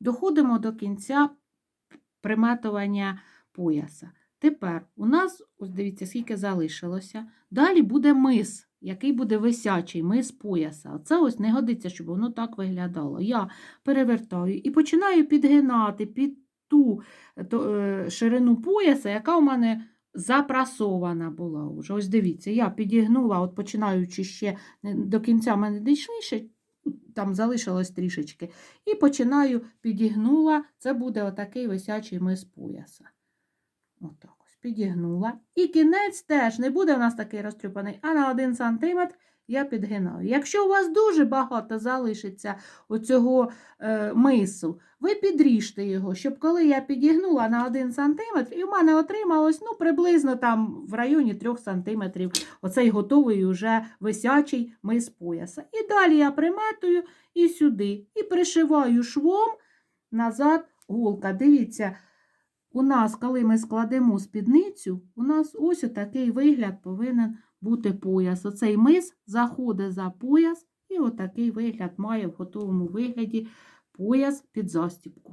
доходимо до кінця приметування пояса. Тепер у нас, ось дивіться, скільки залишилося. Далі буде мис, який буде висячий, мис пояса. Це ось не годиться, щоб воно так виглядало. Я перевертаю і починаю підгинати під ту то, е, ширину пояса, яка у мене запрасована була вже. Ось дивіться, я підігнула, от починаючи ще до кінця мене дійшли, там залишилось трішечки. І починаю підігнула, це буде отакий висячий мис пояса. Отак підігнула. І кінець теж не буде у нас такий розтрюпаний, а на 1 см я підгинаю. Якщо у вас дуже багато залишиться оцього е, мису, ви підріжте його, щоб коли я підігнула на 1 см, і в мене отрималось ну, приблизно там в районі 3 см оцей готовий уже висячий мис пояса. І далі я приметую і сюди, і пришиваю швом назад голка. Дивіться, у нас, коли ми складемо спідницю, у нас ось такий вигляд повинен бути пояс. Оцей мис заходить за пояс, і отакий вигляд має в готовому вигляді пояс під застібку.